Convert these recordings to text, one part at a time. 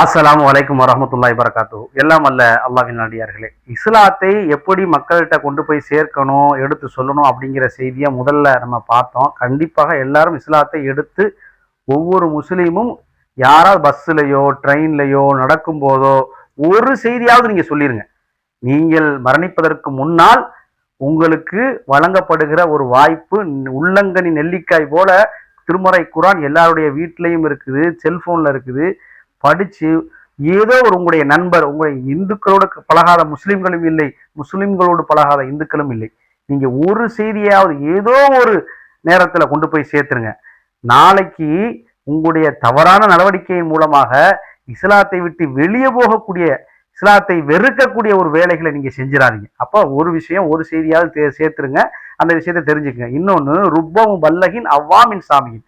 அஸ்லாம் வலைக்கம் வரஹ்மத்துல்லாஹி வரகாத்து எல்லாம் அல்ல அல்லாவின் அடியார்களே. இஸ்லாத்தை எப்படி மக்கள்கிட்ட கொண்டு போய் சேர்க்கணும் எடுத்து சொல்லணும் அப்படிங்கிற செய்தியை முதல்ல நம்ம பார்த்தோம். கண்டிப்பாக எல்லாரும் இஸ்லாத்தை எடுத்து ஒவ்வொரு முஸ்லீமும் யாராவது பஸ்ஸுலையோ ட்ரெயின்லையோ நடக்கும்போதோ ஒரு செய்தியாவது நீங்கள் சொல்லிடுங்க நீங்கள் மரணிப்பதற்கு முன்னால் உங்களுக்கு வழங்கப்படுகிற ஒரு வாய்ப்பு உள்ளங்கனி நெல்லிக்காய் போல திருமறை குரான் எல்லாருடைய வீட்லேயும் இருக்குது செல்ஃபோனில் இருக்குது. படிச்சு ஏதோ ஒரு உங்களுடைய நண்பர் உங்களுடைய இந்துக்களோடு பழகாத முஸ்லீம்களும் இல்லை முஸ்லீம்களோடு பழகாத இந்துக்களும் இல்லை. நீங்க ஒரு செய்தியாவது ஏதோ ஒரு நேரத்தில் கொண்டு போய் சேர்த்துருங்க. நாளைக்கு உங்களுடைய தவறான நடவடிக்கையின் மூலமாக இஸ்லாத்தை விட்டு வெளியே போகக்கூடிய இஸ்லாத்தை வெறுக்கக்கூடிய ஒரு வேலைகளை நீங்க செஞ்சிடாதீங்க. அப்போ ஒரு விஷயம் ஒரு செய்தியாவது தே- சேர்த்துருங்க. அந்த விஷயத்தை தெரிஞ்சுக்கங்க. இன்னொன்று ருப்பவும் வல்லகின் அவ்வாமின் சாமியின்.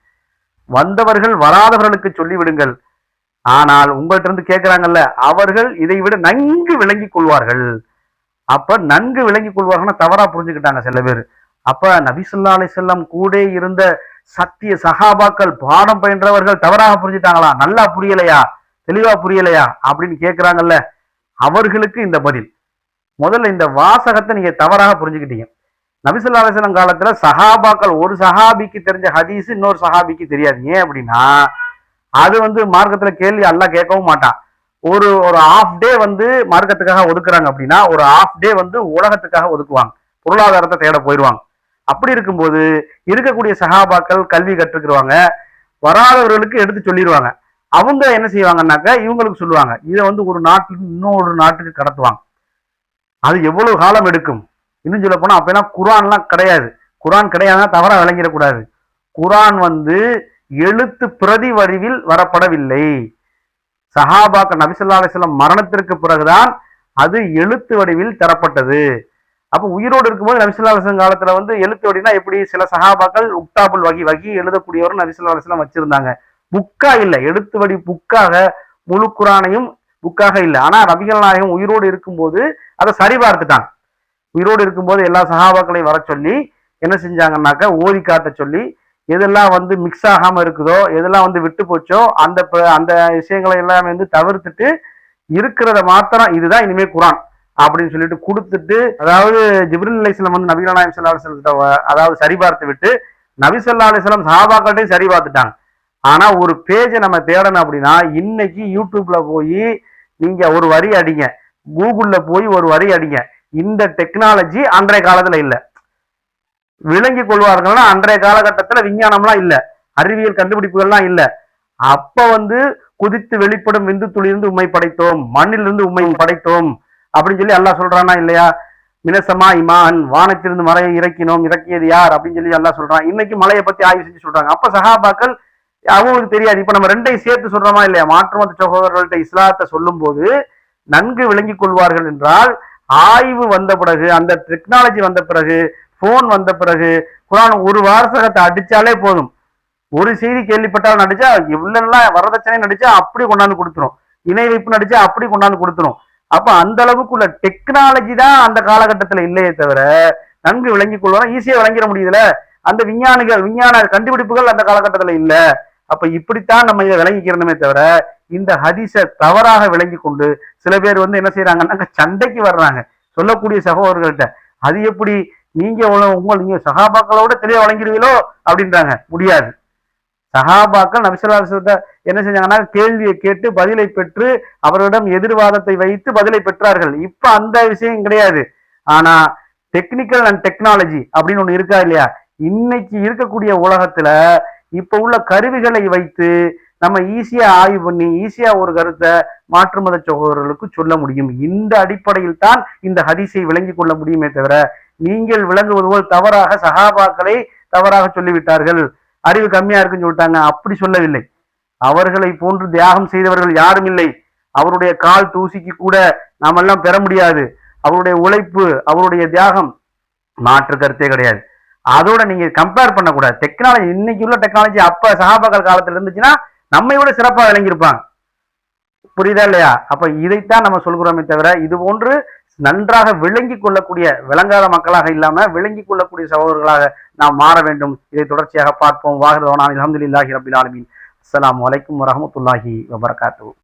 வந்தவர்கள் வராதவர்களுக்கு சொல்லிவிடுங்கள். ஆனால் உங்கள்ட்ட இருந்து கேட்கிறாங்கல்ல அவர்கள் இதை விட நன்கு விளங்கி கொள்வார்கள். அப்ப நன்கு விளங்கிக் கொள்வார்கள்னா தவறா புரிஞ்சுக்கிட்டாங்க சில பேர். அப்ப நபிசுல்லா அலிசல்லாம் கூட இருந்த சத்திய சகாபாக்கள் பாடம் பயின்றவர்கள் தவறாக புரிஞ்சுட்டாங்களா? நல்லா புரியலையா? தெளிவா புரியலையா? அப்படின்னு கேட்கிறாங்கல்ல அவர்களுக்கு இந்த பதில். முதல்ல இந்த வாசகத்தை நீங்க தவறாக புரிஞ்சுக்கிட்டீங்க. நபிசுல்லா அலிஸ்லாம் காலத்துல சஹாபாக்கள் ஒரு சஹாபிக்கு தெரிஞ்ச ஹதீஸ் இன்னொரு சஹாபிக்கு தெரியாது. ஏன் அப்படின்னா அது வந்து மார்க்கத்துல கேள்வி எல்லாம் கேட்கவும் மாட்டான். ஒரு ஒரு ஆஃப் டே வந்து மார்க்கத்துக்காக ஒதுக்குறாங்க அப்படின்னா ஒரு ஆஃப் டே வந்து உலகத்துக்காக ஒதுக்குவாங்க. பொருளாதாரத்தை தேட போயிடுவாங்க. அப்படி இருக்கும்போது இருக்கக்கூடிய சகாபாக்கள் கல்வி கற்றுக்குருவாங்க. வராதவர்களுக்கு எடுத்து சொல்லிடுவாங்க அவங்க என்ன செய்வாங்கன்னாக்க இவங்களுக்கு சொல்லுவாங்க. இதை வந்து ஒரு நாட்டுக்கு இன்னொரு நாட்டுக்கு கடத்துவாங்க. அது எவ்வளவு காலம் எடுக்கும்? இன்னும் சொல்ல போனா அப்ப குரான்லாம் கிடையாது. குரான் கிடையாதுன்னா தவறா விளங்கிடக்கூடாது. குரான் வந்து எழுத்து பிரதி வடிவில் வரப்படவில்லை. சஹாபாக்க நபிசல்லா அலிஸ்லாம் மரணத்திற்கு பிறகுதான் அது எழுத்து வடிவில் தரப்பட்டது. அப்ப உயிரோடு இருக்கும்போது நபிசல்லா அலிஸ்லாம் காலத்துல வந்து எழுத்து வடினா எப்படி? சில சஹாபாக்கள் உக்தாபுல் வகி வகி எழுதக்கூடியவரும் நபிசல்லா அலிஸ்லாம் வச்சிருந்தாங்க. புக்கா இல்ல எழுத்து வடி புக்காக முழு குரானையும் புக்காக இல்லை. ஆனா ரபிகள் நாயகம் உயிரோடு இருக்கும்போது அதை சரிபார்த்துட்டாங்க உயிரோடு இருக்கும்போது எல்லா சகாபாக்களையும் வர சொல்லி என்ன செஞ்சாங்கன்னாக்க ஓதி காட்ட சொல்லி எதெல்லாம் வந்து மிக்ஸ் ஆகாம இருக்குதோ எதெல்லாம் வந்து விட்டு போச்சோ அந்த அந்த விஷயங்களை எல்லாமே வந்து தவிர்த்துட்டு இருக்கிறத மாத்திரம் இதுதான் இனிமே குரான் அப்படின்னு சொல்லிட்டு கொடுத்துட்டு அதாவது ஜிப்ரில் அலிஸ்லாம் வந்து நபிகள் நாயம் சல்லா அலிஸ்லத்தை அதாவது சரிபார்த்து விட்டு நபி சொல்லா அலிஸ்லாம் சஹாபாக்கள்ட்டையும் சரி பார்த்துட்டாங்க ஆனா ஒரு பேஜை நம்ம தேடணும் அப்படின்னா இன்னைக்கு யூடியூப்ல போய் நீங்க ஒரு வரி அடிங்க. கூகுள்ல போய் ஒரு வரி அடிங்க. இந்த டெக்னாலஜி அன்றைய காலத்துல இல்லை. விளங்கி கொள்வார்கள்னா அன்றைய காலகட்டத்துல விஞ்ஞானம்லாம் இல்ல. அறிவியல் கண்டுபிடிப்புகள்லாம் இல்ல. அப்ப வந்து குதித்து வெளிப்படும் விந்து துளியிலிருந்து உண்மை படைத்தோம் மண்ணிலிருந்து உண்மை படைத்தோம் அப்படின்னு சொல்லி எல்லாம் சொல்றானா இல்லையா? மினசமா இமான் வானத்திலிருந்து மலையை இறக்கினோம் இறக்கியது யார் அப்படின்னு சொல்லி எல்லாம் சொல்றான். இன்னைக்கு மலையை பத்தி ஆய்வு செஞ்சு சொல்றாங்க. அப்ப சஹாபாக்கள் அவங்களுக்கு தெரியாது. இப்ப நம்ம ரெண்டையும் சேர்த்து சொல்றோமா இல்லையா? மாற்று சகோதரர்கள்ட்ட இஸ்லாத்தை சொல்லும் போது நன்கு விளங்கிக் கொள்வார்கள் என்றால் ஆய்வு வந்த பிறகு அந்த டெக்னாலஜி வந்த பிறகு போன் வந்த பிறகு குரான் ஒரு வாரசகத்தை அடிச்சாலே போதும். ஒரு செய்தி கேள்விப்பட்டாலும் நடிச்சா இவ்வளெல்லாம் வரதட்சணை நடிச்சா அப்படி கொண்டாந்து கொடுத்துரும். இணை வைப்பு நடிச்சா அப்படி கொண்டாந்து கொடுத்துரும். அப்ப அந்த அளவுக்குள்ள டெக்னாலஜி தான் அந்த காலகட்டத்துல இல்லையே தவிர நன்கு விளங்கி கொள்வாங்க ஈஸியா விளங்கிட முடியுதுல? அந்த விஞ்ஞானிகள் விஞ்ஞான கண்டுபிடிப்புகள் அந்த காலகட்டத்துல இல்ல. அப்ப இப்படித்தான் நம்ம இதை விளங்கிக்கிறணுமே தவிர இந்த ஹதிச தவறாக விளங்கி கொண்டு சில பேர் வந்து என்ன செய்யறாங்கன்னா சண்டைக்கு வர்றாங்க. சொல்லக்கூடிய சகோதரர்கள்ட்ட அது எப்படி நீங்க உங்க- உங்கள் நீங்க சகாபாக்களோட தெளிவா வழங்கிடுவீங்களோ? அப்படின்றாங்க. முடியாது. சகாபாக்கள் நபிசல்லாசத்தை என்ன செஞ்சாங்கன்னா கேள்வியை கேட்டு பதிலை பெற்று அவரிடம் எதிர்வாதத்தை வைத்து பதிலை பெற்றார்கள். இப்ப அந்த விஷயம் கிடையாது. ஆனா டெக்னிக்கல் அண்ட் டெக்னாலஜி அப்படின்னு ஒண்ணு இருக்கா இல்லையா? இன்னைக்கு இருக்கக்கூடிய உலகத்துல இப்ப உள்ள கருவிகளை வைத்து நம்ம ஈஸியா ஆய்வு பண்ணி ஈஸியா ஒரு கருத்தை மாற்று மத சகோதரர்களுக்கு சொல்ல முடியும். இந்த அடிப்படையில் தான் இந்த ஹதிசை விளங்கி கொள்ள முடியுமே தவிர நீங்கள் விளங்குவது போல் தவறாக சகாபாக்களை தவறாக சொல்லிவிட்டார்கள். அறிவு கம்மியா இருக்குன்னு சொல்லிட்டாங்க. அப்படி சொல்லவில்லை. அவர்களை போன்று தியாகம் செய்தவர்கள் யாரும் இல்லை. அவருடைய கால் தூசிக்கு கூட நாமெல்லாம் பெற முடியாது. அவருடைய உழைப்பு அவருடைய தியாகம் மாற்று கருத்தே கிடையாது. அதோட நீங்க கம்பேர் பண்ணக்கூடாது. டெக்னாலஜி இன்னைக்கு உள்ள டெக்னாலஜி அப்ப சகாபாக்கள் காலத்துல இருந்துச்சுன்னா நம்மை விட சிறப்பா விளங்கியிருப்பாங்க. புரியுதா இல்லையா? அப்ப இதைத்தான் நம்ம சொல்கிறோமே தவிர இது போன்று நன்றாக விளங்கி கொள்ளக்கூடிய விளங்காத மக்களாக இல்லாம விளங்கி கொள்ளக்கூடிய சகோதரர்களாக நாம் மாற வேண்டும். இதை தொடர்ச்சியாக பார்ப்போம். வாகரதவனான் அலமதுல்லாஹி ரபில் ஆலமீன். அஸ்ஸலாமு அலைக்கும் வரஹ்மத்துல்லாஹி வபரகாத்துஹு.